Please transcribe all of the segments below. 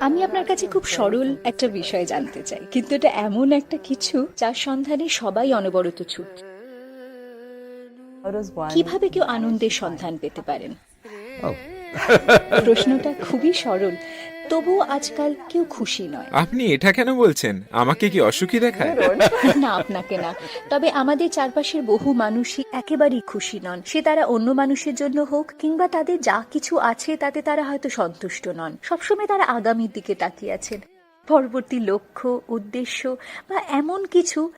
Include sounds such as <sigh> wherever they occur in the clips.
আমি আপনার কাছে খুব সরল একটা বিষয় জানতে চাই কিন্তু এটা এমন একটা কিছু যার সন্ধানে সবাই অনবরত ছুট। কীভাবে কেউ আনন্দের সন্ধান পেতে পারেন. প্রশ্নটা খুবই সরল। তবুও আজকাল কেউ খুশি নয়। আপনি এটা কেন বলছেন? আমাকে কি অসুখী দেখায়? না আপনাকে না। তবে আমাদের চারপাশের বহু মানুষই একেবারেই খুশি নন। সে তারা অন্য মানুষের জন্য হোক কিংবা তাদের যা কিছু আছে তাতে তারা হয়তো সন্তুষ্ট নন। সবসময় তারা আগামীর দিকে তাকিয়ে আছেন। পরবর্তী লক্ষ্য উদ্দেশ্য বা এমন কিছু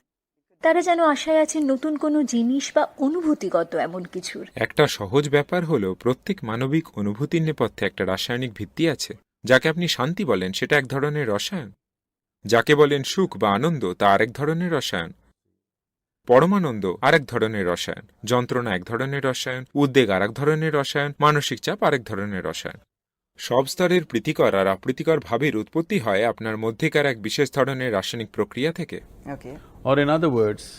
তারা যেন আশায় আছেন নতুন কোনো জিনিস বা অনুভূতিগত এমন কিছুর। একটা সহজ ব্যাপার হলো প্রত্যেক মানবিক অনুভূতির নেপথ্যে একটা রাসায়নিক ভিত্তি আছে। যাকে আপনি শান্তি বলেন সেটা এক ধরনের রসায়ন। যাকে বলেন সুখ বা আনন্দ তা আরেক ধরনের রসায়ন। পরমানন্দ আরেক ধরনের রসায়ন। যন্ত্রণা এক ধরনের রসায়ন। উদ্বেগ আরেক ধরনের রসায়ন। মানসিক চাপ আরেক ধরনের রসায়ন। সব স্তরের প্রীতিকর আর অপ্রীতিকর ভাবের উৎপত্তি হয় আপনার মধ্যেকার এক বিশেষ ধরনের রাসায়নিক প্রক্রিয়া থেকে।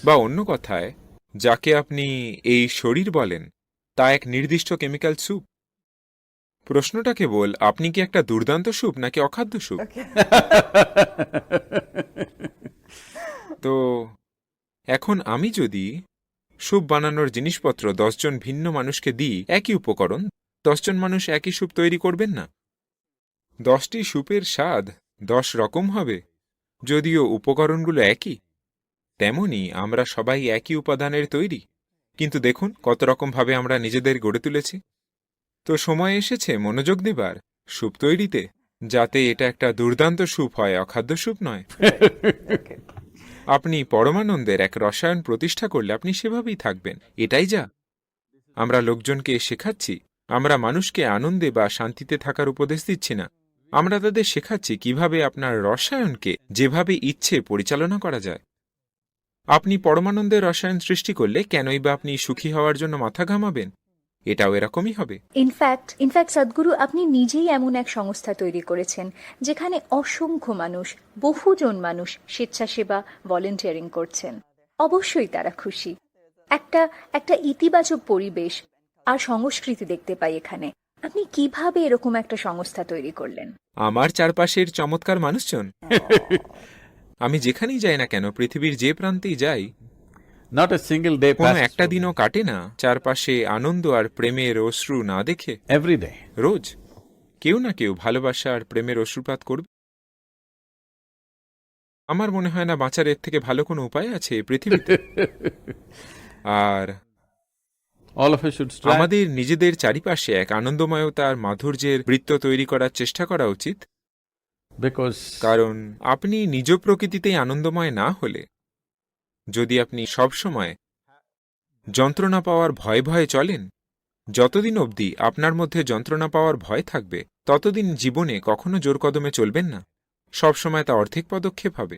বা অন্য কথায় যাকে আপনি এই শরীর বলেন তা এক নির্দিষ্ট কেমিক্যাল স্যুপ প্রশ্নটা কেবল আপনি কি একটা দুর্দান্ত স্যুপ নাকি অখাদ্য স্যুপ? তো এখন আমি যদি স্যুপ বানানোর জিনিসপত্র দশজন ভিন্ন মানুষকে দিই একই উপকরণ দশজন মানুষ একই স্যুপ তৈরি করবেন না? দশটি স্যুপের স্বাদ দশ রকম হবে যদিও উপকরণগুলো একই। তেমনি আমরা সবাই একই উপাদানের তৈরি কিন্তু দেখুন কত রকমভাবে আমরা নিজেদের গড়ে তুলেছি। তো সময় এসেছে মনোযোগ দেবার। স্যুপ তৈরিতে যাতে এটা একটা দুর্দান্ত স্যুপ হয় অখাদ্য স্যুপ নয়। <laughs> আপনি পরমানন্দের এক রসায়ন প্রতিষ্ঠা করলে আপনি সেভাবেই থাকবেন। এটাই যা। আমরা লোকজনকে শেখাচ্ছি। আমরা মানুষকে আনন্দে বা শান্তিতে থাকার উপদেশ দিচ্ছি না। আমরা তাদের শেখাচ্ছি কীভাবে আপনার রসায়নকে যেভাবে ইচ্ছে পরিচালনা করা যায়। আপনি পরমানন্দের রসায়ন সৃষ্টি করলে কেনই বা আপনি সুখী হওয়ার জন্য মাথা ঘামাবেন? এটাও এরকমই হবে। ইনফ্যাক্ট ইনফ্যাক্ট সদ্গুরু আপনি নিজেই এমন এক সংস্থা তৈরি করেছেন যেখানে অসংখ্য মানুষ বহুজন মানুষ স্বেচ্ছাসেবা ভলেন্টিয়ারিং করছেন। অবশ্যই তারা খুশি। একটা একটা ইতিবাচক পরিবেশ আর সংস্কৃতি দেখতে পাই এখানে। আপনি কীভাবে এরকম একটা সংস্থা তৈরি করলেন? আমার চারপাশের চমৎকার মানুষজন। <laughs> আমি যেখানেই যাই না কেন পৃথিবীর যে প্রান্তেই যাই not a single day কোনো একটা দিনও কাটে না। চারপাশে আনন্দ আর প্রেমের অশ্রু না দেখে। Every day. রোজ। কেউ না কেউ ভালোবাসা আর প্রেমের অশ্রুপাত করবে। আমার মনে হয় না বাঁচার এর থেকে ভালো কোনো উপায় আছে পৃথিবীতে। <laughs> আর All of us should strive. আমাদের নিজেদের চারিপাশে এক আনন্দময়তা আর মাধুর্যের বৃত্ত তৈরি করার চেষ্টা করা উচিত। কারণ আপনি নিজ প্রকৃতিতেই আনন্দময় না হলে যদি আপনি সবসময় যন্ত্রণা পাওয়ার ভয়ে ভয়ে চলেন, যতদিন অবধি আপনার মধ্যে যন্ত্রণা পাওয়ার ভয় থাকবে, ততদিন জীবনে কখনো জোর কদমে চলবেন না। সবসময় তা অর্ধেক পদক্ষেপ হবে।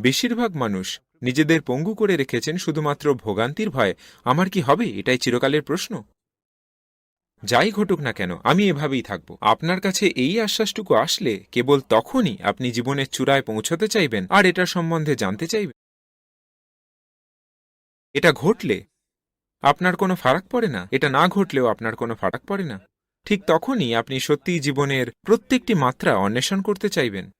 বেশিরভাগ মানুষ নিজেদের পঙ্গু করে রেখেছেন শুধুমাত্র ভোগান্তির ভয়। আমার কি হবে? এটাই চিরকালের প্রশ্ন। যাই ঘটুক না কেন, আমি এভাবেই থাকব। আপনার কাছে এই আশ্বাসটুকু আসলে কেবল তখনই আপনি জীবনের চূড়ায় পৌঁছতে চাইবেন, আর এটার সম্বন্ধে জানতে চাইবেন। এটা ঘটলে আপনার কোনো ফারাক পড়ে না? এটা না ঘটলেও আপনার কোনো ফারাক পড়ে না? ঠিক তখনই আপনি সত্যিই জীবনের প্রত্যেকটি মাত্রা অন্বেষণ করতে চাইবেন।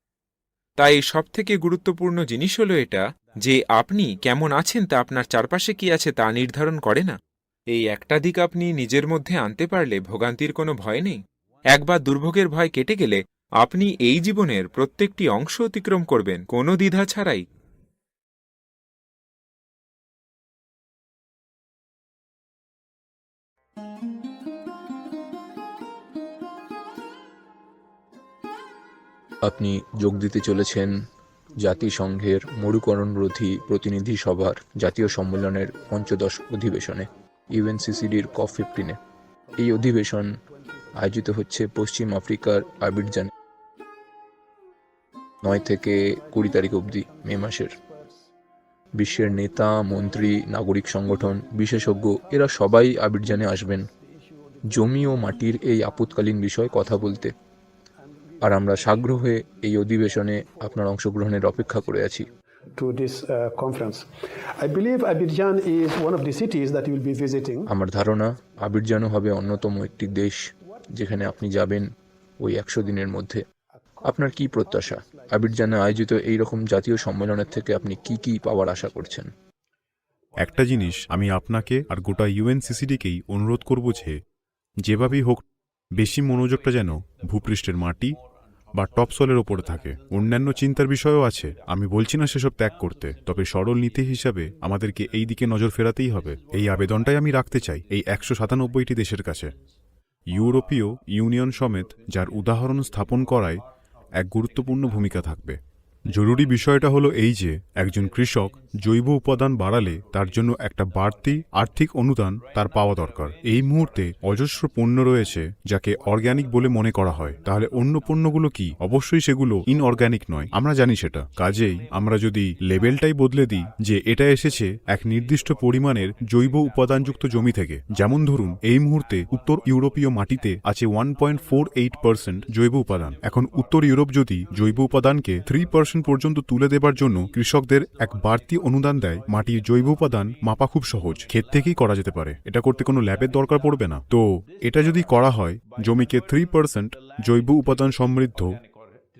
তাই সবথেকে গুরুত্বপূর্ণ জিনিস হলো এটা যে আপনি কেমন আছেন তা আপনার চারপাশে কি আছে তা নির্ধারণ করে না। এই একটা দিক আপনি নিজের মধ্যে আনতে পারলে ভোগান্তির কোনো ভয় নেই। একবার দুর্ভোগের ভয় কেটে গেলে আপনি এই জীবনের প্রত্যেকটি অংশ অতিক্রম করবেন। কোনো দ্বিধা ছাড়াই আপনি যোগ দিতে চলেছেন জাতিসংঘের মরুকরণরোধী প্রতিনিধি সভার জাতীয় সম্মেলনের পঞ্চদশ অধিবেশনে ইউএনসিসিডির কপ ফিফটিনে। এই অধিবেশন আয়োজিত হচ্ছে পশ্চিম আফ্রিকার আবিরজানে নয় থেকে কুড়ি তারিখ অবধি, মে মাসের। বিশ্বের নেতা, মন্ত্রী, নাগরিক সংগঠন, বিশেষজ্ঞ, এরা সবাই আবিরজানে আসবেন। জমি ও মাটির এই আপৎকালীন বিষয়ে কথা বলতে। আর আমরা সাগ্রহে এই অধিবেশনে আপনার অংশগ্রহণের অপেক্ষা করে আছি to this uh, conference. I believe Abidjan is one of the cities that you will be visiting. আমার ধারণা আবির্জানও হবে অন্যতম একটি দেশ যেখানে আপনি যাবেন ওই একশো দিনের মধ্যে আপনার কি প্রত্যাশা আবির্জানে আয়োজিত এই রকম জাতীয় সম্মেলনের থেকে আপনি কি কি পাওয়ার আশা করছেন একটা জিনিস আমি আপনাকে আর গোটা ইউএনসিসিডিকেই অনুরোধ করব যে যেভাবেই হোক বেশি মনোযোগটা যেন ভূপৃষ্ঠের মাটি বা টপসলের ওপরে থাকে। অন্যান্য চিন্তার বিষয়ও আছে। আমি বলছি না সেসব ত্যাগ করতে। তবে সরল নীতি হিসাবে আমাদেরকে এই দিকে নজর ফেরাতেই হবে। এই আবেদনটাই আমি রাখতে চাই এই একশো সাতানব্বইটি দেশের কাছে। ইউরোপীয় ইউনিয়ন সমেত যার উদাহরণ স্থাপন করায় এক গুরুত্বপূর্ণ ভূমিকা থাকবে। জরুরি বিষয়টা হলো এই যে, একজন কৃষক জৈব উপাদান বাড়ালে তার জন্য একটা বাড়তি আর্থিক অনুদান তার পাওয়া দরকার। এই মুহূর্তে অজস্র পণ্য রয়েছে যাকে অর্গ্যানিক বলে মনে করা হয়। তাহলে অন্য পণ্যগুলো কি? অবশ্যই সেগুলো ইনঅর্গ্যানিক নয়। আমরা জানি সেটা। কাজেই আমরা যদি লেবেলটাই বদলে দিই যে এটা এসেছে এক নির্দিষ্ট পরিমাণের জৈব উপাদানযুক্ত জমি থেকে। যেমন ধরুন, এই মুহূর্তে উত্তর ইউরোপীয় মাটিতে আছে one point four eight percent জৈব উপাদান। এখন উত্তর ইউরোপ যদি জৈব উপাদানকে থ্রি পার্সেন্ট পর্যন্ত তুলে দেবার জন্য কৃষকদের এক বাড়তি অনুদান দেয় মাটির জৈব উপাদান মাপা খুব সহজ। ক্ষেত থেকেই করা যেতে পারে। এটা করতে কোনো ল্যাবের দরকার পড়বে না। তো, এটা যদি করা হয়, জমিকে থ্রি পার্সেন্ট জৈব উপাদান সমৃদ্ধ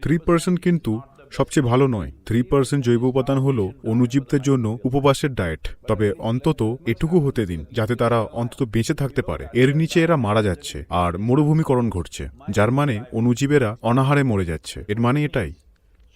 থ্রি পার্সেন্ট কিন্তু সবচেয়ে ভালো নয়। থ্রি পার্সেন্ট জৈব উপাদান হল অনুজীবদের জন্য উপবাসের ডায়েট তবে অন্তত এটুকু হতে দিন, যাতে তারা অন্তত বেঁচে থাকতে পারে। এর নিচে এরা মারা যাচ্ছে, আর মরুভূমিকরণ ঘটছে, যার মানে অনুজীবেরা অনাহারে মরে যাচ্ছে। এর মানে এটাই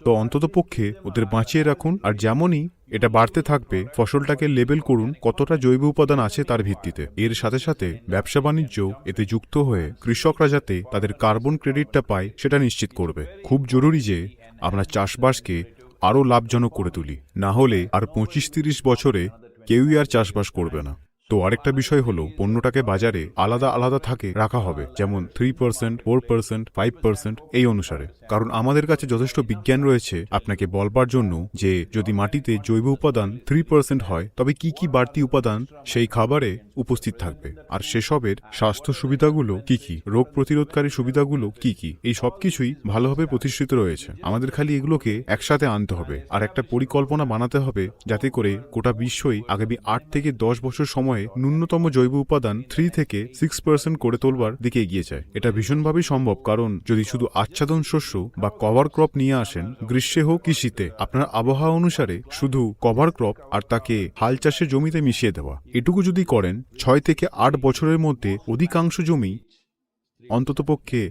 তো অন্তত পক্ষে ওদের বাঁচিয়ে রাখুন, আর যেমনই এটা বাড়তে থাকবে, ফসলটাকে লেবেল করুন কতটা জৈব উপাদান আছে তার ভিত্তিতে। এর সাথে সাথে ব্যবসা বাণিজ্য এতে যুক্ত হয়ে কৃষকরা যাতে তাদের কার্বন ক্রেডিটটা পায় সেটা নিশ্চিত করবে। খুব জরুরি যে আমরা চাষবাসকে আরও লাভজনক করে তুলি, না হলে আর পঁচিশ তিরিশ বছরে কেউই আর চাষবাস করবে না। তো আরেকটা বিষয় হলো, পণ্যটাকে বাজারে আলাদা আলাদা থাকে রাখা হবে, যেমন three percent four percent five percent এই অনুসারে। কারণ আমাদের কাছে যথেষ্ট বিজ্ঞান রয়েছে আপনাকে বলবার জন্য যে, যদি মাটিতে জৈব উপাদান থ্রি পার্সেন্ট হয়, তবে কি কি বাড়তি উপাদান সেই খাবারে উপস্থিত থাকবে? আর সেসবের স্বাস্থ্য সুবিধাগুলো কি কি? রোগ প্রতিরোধকারী সুবিধাগুলো কি কি? এই সবকিছুই ভালোভাবে প্রতিষ্ঠিত রয়েছে। আমাদের খালি এগুলোকে একসাথে আনতে হবে। আর একটা পরিকল্পনা বানাতে হবে যাতে করে গোটা বিশ্বই আগামী আট থেকে দশ বছর সময়ে ন্যূনতম জৈব উপাদান থ্রি থেকে সিক্স পার্সেন্ট করে তোলবার দিকে এগিয়ে যায়। এটা ভীষণভাবেই সম্ভব, কারণ যদি শুধু আচ্ছাদন শস্য বা কভার ক্রপ নিয়ে আসেন, গ্রীষ্মে হোক কি শীতে, আপনার আবহাওয়া অনুসারে শুধু কভার ক্রপ আর তাকে হাল চাষের জমিতে মিশিয়ে দেওয়া। এটুকু যদি করেন, ছয় থেকে আট বছরের মধ্যে অধিকাংশ জমি অন্ততপক্ষে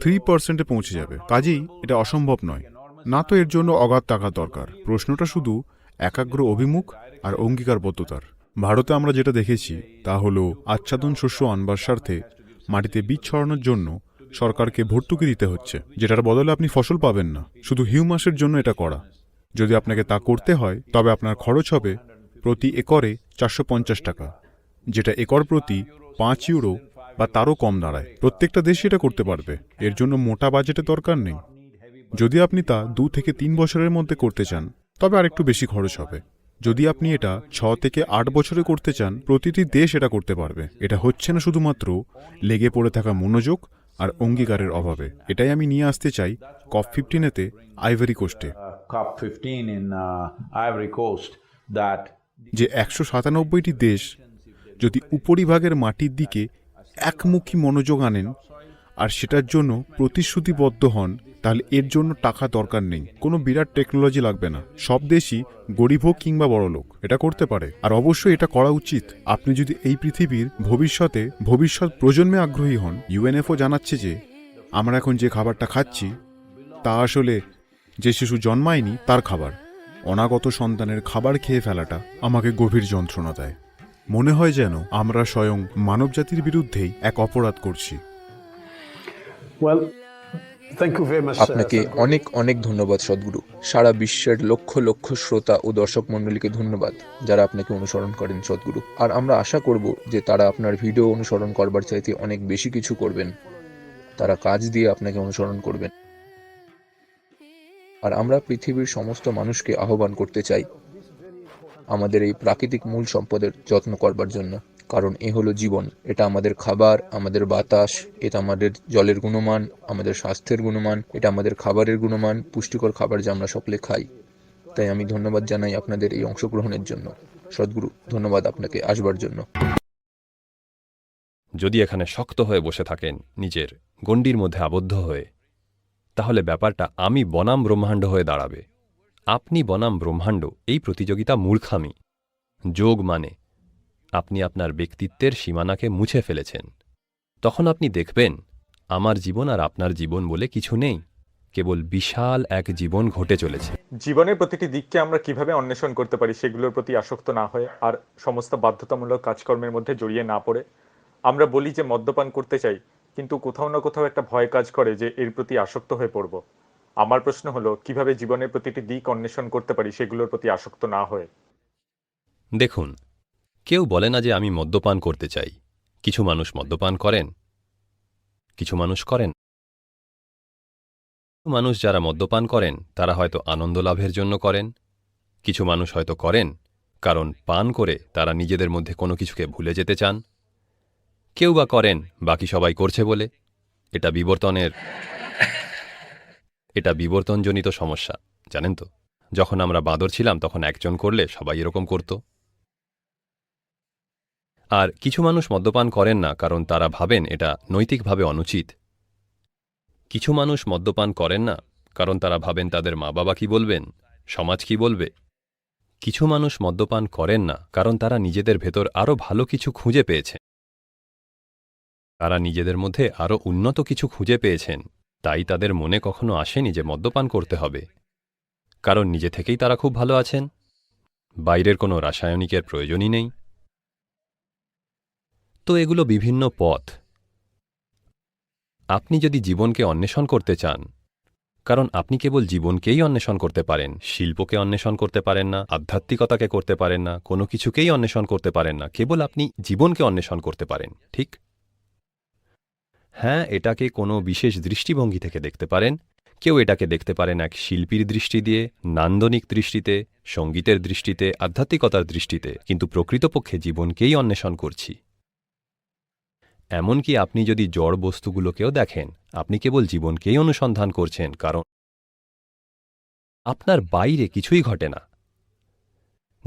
থ্রি পার্সেন্টে পৌঁছে যাবে। কাজেই এটা অসম্ভব নয়। না তো এর জন্য অগাধ টাকা দরকার। প্রশ্নটা শুধু একাগ্র অভিমুখ আর অঙ্গীকারবদ্ধতার। ভারতে আমরা যেটা দেখেছি, তা হলো আচ্ছাদন শস্য আনবার স্বার্থে মাটিতে বীজ ছড়ানোর জন্য সরকারকে ভর্তুকি দিতে হচ্ছে, যেটার বদলে আপনি ফসল পাবেন না। শুধু হিউমাসের জন্য এটা করা। যদি আপনাকে তা করতে হয়, তবে আপনার খরচ হবে প্রতি একরে চারশো পঞ্চাশ টাকা, যেটা একর প্রতি পাঁচ ইউরো বা তারও কম দাঁড়ায়। প্রত্যেকটা দেশই এটা করতে পারবে। এর জন্য মোটা বাজেটের দরকার নেই। যদি আপনি তা দু থেকে তিন বছরের মধ্যে করতে চান, তবে আরেকটু বেশি খরচ হবে। যদি আপনি এটা ছ থেকে আট বছরে করতে চান প্রতিটি দেশ এটা করতে পারবে। এটা হচ্ছে না শুধুমাত্র লেগে পড়ে থাকা মনোযোগ আর অঙ্গীকারের অভাবে। এটাই আমি নিয়ে আসতে চাই কপ ফিফটিনেতে আইভরি কোস্টে। COP15 in Ivory Coast that যে একশো সাতানব্বইটি দেশ যদি উপরিভাগের মাটির দিকে একমুখী মনোযোগ আনেন আর সেটার জন্য প্রতিশ্রুতিবদ্ধ হন, তাহলে এর জন্য টাকা দরকার নেই। কোনো বিরাট টেকনোলজি লাগবে না। সব দেশই গরিব হোক কিংবা বড়লোক এটা করতে পারে। আর অবশ্যই এটা করা উচিত। আপনি যদি এই পৃথিবীর ভবিষ্যতে, ভবিষ্যৎ প্রজন্মে আগ্রহী হন ইউএনএফও জানাচ্ছে যে, আমরা এখন যে খাবারটা খাচ্ছি, তা আসলে যে শিশু জন্মায়নি, তার খাবার। অনাগত সন্তানের খাবার খেয়ে ফেলাটা আমাকে গভীর যন্ত্রণা দেয়। মনে হয় যেন আমরা স্বয়ং মানবজাতির বিরুদ্ধেই এক অপরাধ করছি। আপনাকে অনেক অনেক ধন্যবাদ সদ্গুরু। সারা বিশ্বের লক্ষ লক্ষ শ্রোতা ও দর্শক মণ্ডলীকে ধন্যবাদ যারা আপনাকে অনুসরণ করেন সদ্গুরু। আর আমরা আশা করব যে তারা আপনার ভিডিও অনুসরণ করবার চাইতে অনেক বেশি কিছু করবেন। তারা কাজ দিয়ে আপনাকে অনুসরণ করবেন। আর আমরা পৃথিবীর সমস্ত মানুষকে আহ্বান করতে চাই আমাদের এই প্রাকৃতিক মূল সম্পদের যত্ন করবার জন্য। কারণ এ হলো জীবন। এটা আমাদের খাবার, আমাদের বাতাস, এটা আমাদের জলের গুণমান, আমাদের স্বাস্থ্যের গুণমান, এটা আমাদের খাবারের গুণমান, পুষ্টিকর খাবার যা আমরা সকলে খাই। তাই আমি ধন্যবাদ জানাই আপনাদের এই অংশগ্রহণের জন্য। সদ্গুরু, ধন্যবাদ আপনাকে আসবার জন্য। যদি এখানে শক্ত হয়ে বসে থাকেন নিজের গণ্ডির মধ্যে আবদ্ধ হয়ে, তাহলে ব্যাপারটা আমি বনাম ব্রহ্মাণ্ড হয়ে দাঁড়াবে। আপনি বনাম ব্রহ্মাণ্ড, এই প্রতিযোগিতা মূর্খামি। যোগ মানে আপনি আপনার ব্যক্তিত্বের সীমানাকে মুছে ফেলেছেন। তখন আপনি দেখবেন আমার জীবন আর আপনার জীবন বলে কিছু নেই কেবল বিশাল এক জীবন ঘটে চলেছে। জীবনের প্রতিটি দিককে আমরা কীভাবে অন্বেষণ করতে পারি সেগুলোর প্রতি আসক্ত না হয়ে আর সমস্ত বাধ্যতামূলক কাজকর্মের মধ্যে জড়িয়ে না পড়ে? আমরা বলি যে মদ্যপান করতে চাই কিন্তু কোথাও না কোথাও একটা ভয় কাজ করে যে এর প্রতি আসক্ত হয়ে পড়ব। আমার প্রশ্ন হলো কীভাবে জীবনের প্রতিটি দিক অন্বেষণ করতে পারি সেগুলোর প্রতি আসক্ত না হয়ে? দেখুন কেউ বলে না যে আমি মদ্যপান করতে চাই। কিছু মানুষ মদ্যপান করেন, কিছু মানুষ করেন। মানুষ যারা মদ্যপান করেন, তারা হয়তো আনন্দ লাভের জন্য করেন। কিছু মানুষ হয়তো করেন, কারণ পান করে তারা নিজেদের মধ্যে কোনো কিছুকে ভুলে যেতে চান। কেউ বা করেন, বাকি সবাই করছে বলে। এটা বিবর্তনের, এটা বিবর্তনজনিত সমস্যা, জানেন তো? যখন আমরা বাঁদর ছিলাম, তখন একজন করলে সবাই এরকম করত। আর কিছু মানুষ মদ্যপান করেন না কারণ তারা ভাবেন এটা নৈতিকভাবে অনুচিত। কিছু মানুষ মদ্যপান করেন না কারণ তারা ভাবেন তাদের মা বাবা কি বলবেন? সমাজ কি বলবে? কিছু মানুষ মদ্যপান করেন না কারণ তারা নিজেদের ভেতর আরও ভালো কিছু খুঁজে পেয়েছে তারা নিজেদের মধ্যে আরও উন্নত কিছু খুঁজে পেয়েছেন। তাই তাদের মনে কখনো আসেনি যে মদ্যপান করতে হবে। কারণ নিজে থেকেই তারা খুব ভালো আছেন। বাইরের কোনো রাসায়নিকের প্রয়োজনই নেই। তো এগুলো বিভিন্ন পথ। আপনি যদি জীবনকে অন্বেষণ করতে চান, কারণ আপনি কেবল জীবনকেই অন্বেষণ করতে পারেন, শিল্পকে অন্বেষণ করতে পারেন না, আধ্যাত্মিকতাকে করতে পারেন না, কোনো কিছুকেই অন্বেষণ করতে পারেন না, কেবল আপনি জীবনকে অন্বেষণ করতে পারেন, ঠিক? হ্যাঁ এটাকে কোনো বিশেষ দৃষ্টিভঙ্গি থেকে দেখতে পারেন, কেউ এটাকে দেখতে পারেন এক শিল্পীর দৃষ্টি দিয়ে, নান্দনিক দৃষ্টিতে, সঙ্গীতের দৃষ্টিতে, আধ্যাত্মিকতার দৃষ্টিতে, কিন্তু প্রকৃতপক্ষে জীবনকেই অন্বেষণ করছি। এমনকি আপনি যদি জড় বস্তুগুলোকেও দেখেন, আপনি কেবল জীবনকেই অনুসন্ধান করছেন, কারণ আপনার বাইরে কিছুই ঘটে না।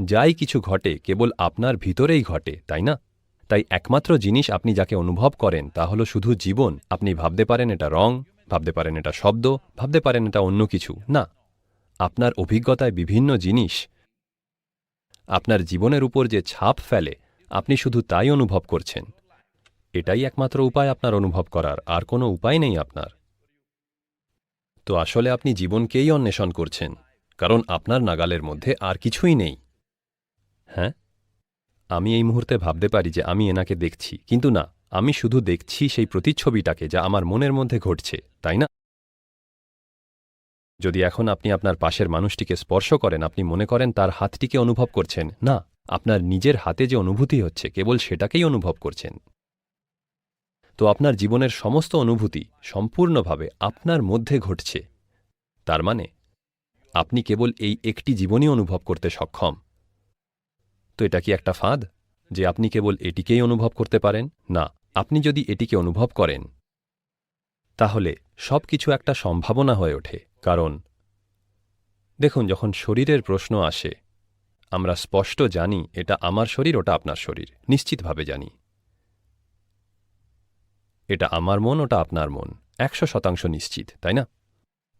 যাই কিছু ঘটে, কেবল আপনার ভিতরেই ঘটে, তাই না? তাই একমাত্র জিনিস আপনি যাকে অনুভব করেন, তা হল শুধু জীবন। আপনি ভাবতে পারেন এটা রং, ভাবতে পারেন এটা শব্দ, ভাবতে পারেন এটা অন্য কিছু, না। আপনার অভিজ্ঞতায় বিভিন্ন জিনিস আপনার জীবনের উপর যে ছাপ ফেলে, আপনি শুধু তাই অনুভব করছেন। এটাই একমাত্র উপায় আপনার অনুভব করার, আর কোনো উপায় নেই আপনার। তো আসলে আপনি জীবনকেই অন্বেষণ করছেন, কারণ আপনার নাগালের মধ্যে আর কিছুই নেই। হ্যাঁ? আমি এই মুহূর্তে ভাবতে পারি যে আমি এনাকে দেখছি, কিন্তু না, আমি শুধু দেখছি সেই প্রতিচ্ছবিটাকে যা আমার মনের মধ্যে ঘটছে, তাই না? যদি এখন আপনি আপনার পাশের মানুষটিকে স্পর্শ করেন, আপনি মনে করেন তার হাতটিকে অনুভব করছেন, না, আপনার নিজের হাতে যে অনুভূতি হচ্ছে, কেবল সেটাকেই অনুভব করছেন। তো আপনার জীবনের সমস্ত অনুভূতি সম্পূর্ণভাবে আপনার মধ্যে ঘটছে। তার মানে আপনি কেবল এই একটি জীবনই অনুভব করতে সক্ষম। তো এটা কি একটা ফাঁদ যে আপনি কেবল এটিকেই অনুভব করতে পারেন? না, আপনি যদি এটিকে অনুভব করেন, তাহলে সব কিছু একটা সম্ভাবনা হয়ে ওঠে, কারণ দেখুন, যখন শরীরের প্রশ্ন আসে, আমরা স্পষ্ট জানি এটা আমার শরীর, ওটা আপনার শরীর, নিশ্চিতভাবে জানি। এটা আমার মন, ওটা আপনার মন। একশো শতাংশ নিশ্চিত, তাই না?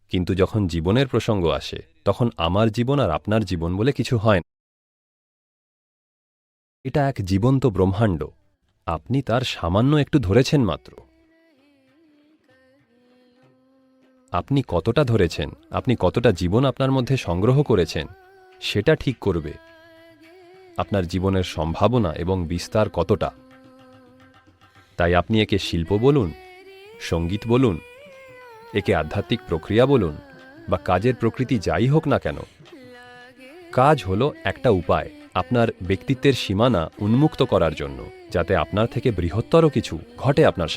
কিন্তু যখন জীবনের প্রসঙ্গ আসে, তখন আমার জীবন আর আপনার জীবন বলে কিছু হয় না। এটা এক জীবন্ত ব্রহ্মাণ্ড। আপনি তার সামান্য একটু ধরেছেন মাত্র। আপনি কতটা ধরেছেন, আপনি কতটা জীবন আপনার মধ্যে সংগ্রহ করেছেন, সেটা ঠিক করবে। আপনার জীবনের সম্ভাবনা এবং বিস্তার কতটা? তাই আপনি একে শিল্প বলুন, সংগীত বলুন, একে আধ্যাত্মিক প্রক্রিয়া বলুন, বা কাজের প্রকৃতি যাই হোক না কেন। কাজ হলো একটা উপায়, আপনার ব্যক্তিত্বের সীমানা উন্মুক্ত করার জন্য, যাতে আপনার থেকে বৃহত্তর কিছু ঘটে আপনার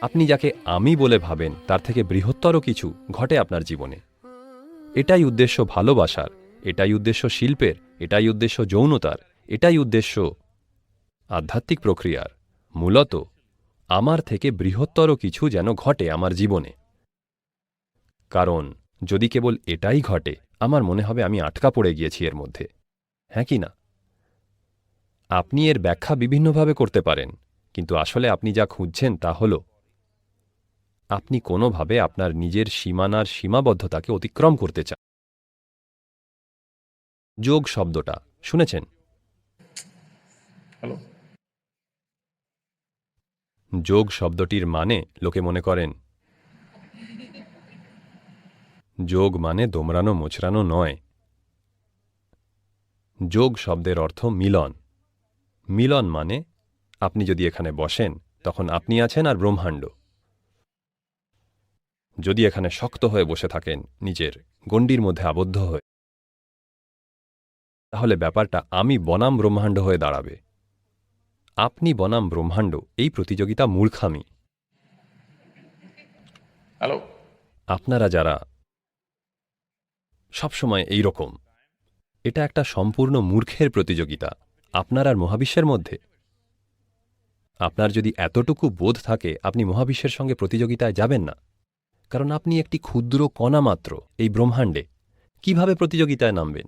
আপনি যাকে আমি বলে ভাবেন, তার থেকে বৃহত্তর কিছু ঘটে আপনার জীবনে। এটাই উদ্দেশ্য ভালোবাসার, এটাই উদ্দেশ্য শিল্পের, এটাই উদ্দেশ্য যৌনতার, এটাই উদ্দেশ্য আধ্যাত্মিক প্রক্রিয়ার, মূলত আমার থেকে বৃহত্তর কিছু যেন ঘটে আমার জীবনে। কারণ যদি কেবল এটাই ঘটে, আমার মনে হবে আমি আটকা পড়ে গিয়েছি এর মধ্যে। হ্যাঁ কি না? আপনি এর ব্যাখ্যা বিভিন্নভাবে করতে পারেন, কিন্তু আসলে আপনি যা খুঁজছেন তা হল, আপনি কোনোভাবে আপনার নিজের সীমানার সীমাবদ্ধতাকে অতিক্রম করতে চান যোগ শব্দটা, শুনেছেন? হ্যালো। যোগ শব্দটির মানে লোকে মনে করেন। যোগ মানে দোমরানো মোচড়ানো নয়। যোগ শব্দের অর্থ মিলন। মিলন মানে আপনি যদি এখানে বসেন, তখন আপনি আছেন আর ব্রহ্মাণ্ড। যদি এখানে শক্ত হয়ে বসে থাকেন, নিজের গণ্ডির মধ্যে আবদ্ধ হয়ে। তাহলে ব্যাপারটা আমি বনাম ব্রহ্মাণ্ড হয়ে দাঁড়াবে। আপনি বনাম ব্রহ্মাণ্ড এই প্রতিযোগিতা মূর্খামি হ্যালো। আপনারা যারা সবসময় এই রকম এটা একটা সম্পূর্ণ মূর্খের প্রতিযোগিতা আপনার আর মহাবিশ্বের মধ্যে। আপনার যদি এতটুকু বোধ থাকে আপনি মহাবিশ্বের সঙ্গে প্রতিযোগিতায় যাবেন না। কারণ আপনি একটি ক্ষুদ্র কণা মাত্র এই ব্রহ্মাণ্ডে। কীভাবে প্রতিযোগিতায় নামবেন?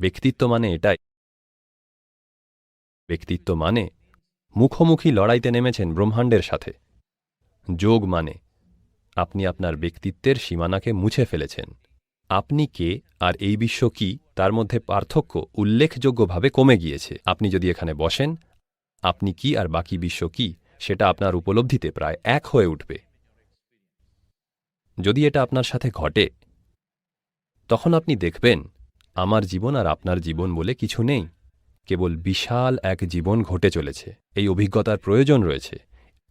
ব্যক্তিত্ব মানে এটাই। ব্যক্তিত্ব মানে মুখোমুখি লড়াইতে নেমেছেন ব্রহ্মাণ্ডের সাথে। যোগ মানে আপনি আপনার ব্যক্তিত্বের সীমানাকে মুছে ফেলেছেন। আপনি কে আর এই বিশ্ব কি, তার মধ্যে পার্থক্য উল্লেখযোগ্যভাবে কমে গিয়েছে। আপনি যদি এখানে বসেন, আপনি কি আর বাকি বিশ্ব কি, সেটা আপনার উপলব্ধিতে প্রায় এক হয়ে উঠবে। যদি এটা আপনার সাথে ঘটে, তখন আপনি দেখবেন, আমার জীবন আর আপনার জীবন বলে কিছু নেই। কেবল বিশাল এক জীবন ঘটে চলেছে। এই অভিজ্ঞতার প্রয়োজন রয়েছে।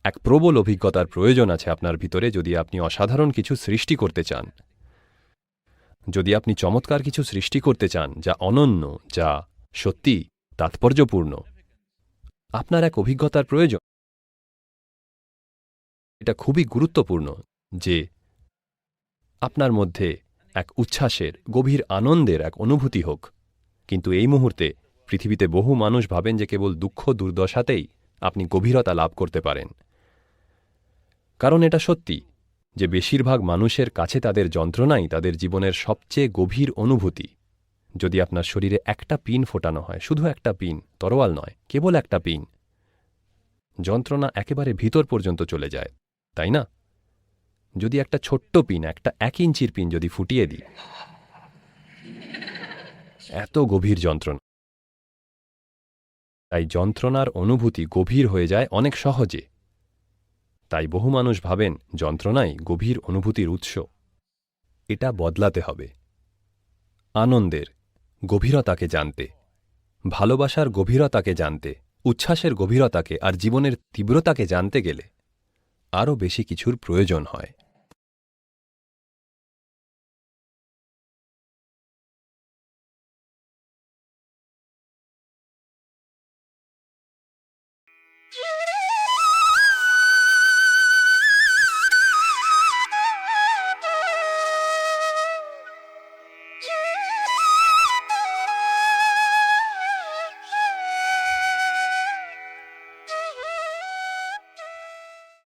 এক প্রবল অভিজ্ঞতার প্রয়োজন আছে আপনার ভিতরে যদি আপনি অসাধারণ কিছু সৃষ্টি করতে চান। যদি আপনি চমৎকার কিছু সৃষ্টি করতে চান যা অনন্য, যা সত্যি তাৎপর্যপূর্ণ, আপনার এক অভিজ্ঞতার প্রয়োজন। এটা খুবই গুরুত্বপূর্ণ যে আপনার মধ্যে এক উচ্ছ্বাসের, গভীর আনন্দের এক অনুভূতি হোক। কিন্তু এই মুহূর্তে পৃথিবীতে বহু মানুষ ভাবেন যে কেবল দুঃখ দুর্দশাতেই আপনি গভীরতা লাভ করতে পারেন। কারণ এটা সত্যি যে বেশিরভাগ মানুষের কাছে তাদের যন্ত্রণাই তাদের জীবনের সবচেয়ে গভীর অনুভূতি। যদি আপনার শরীরে একটা পিন ফোটানো হয়, শুধু একটা পিন, তরোয়াল নয়, কেবল একটা পিন, যন্ত্রণা একেবারে ভিতর পর্যন্ত চলে যায়, তাই না? যদি একটা ছোট্ট পিন, একটা এক ইঞ্চির পিন যদি ফুটিয়ে দিই, এত গভীর যন্ত্রণা। তাই যন্ত্রণার অনুভূতি গভীর হয়ে যায় অনেক সহজে। তাই বহু মানুষ ভাবেন যন্ত্রণাই গভীর অনুভূতির উৎস। এটা বদলাতে হবে। আনন্দের, গভীরতাকে জানতে, ভালোবাসার গভীরতাকে জানতে, উচ্ছ্বাসের গভীরতাকে আর জীবনের তীব্রতাকে জানতে গেলে আরও বেশি কিছুর প্রয়োজন হয়।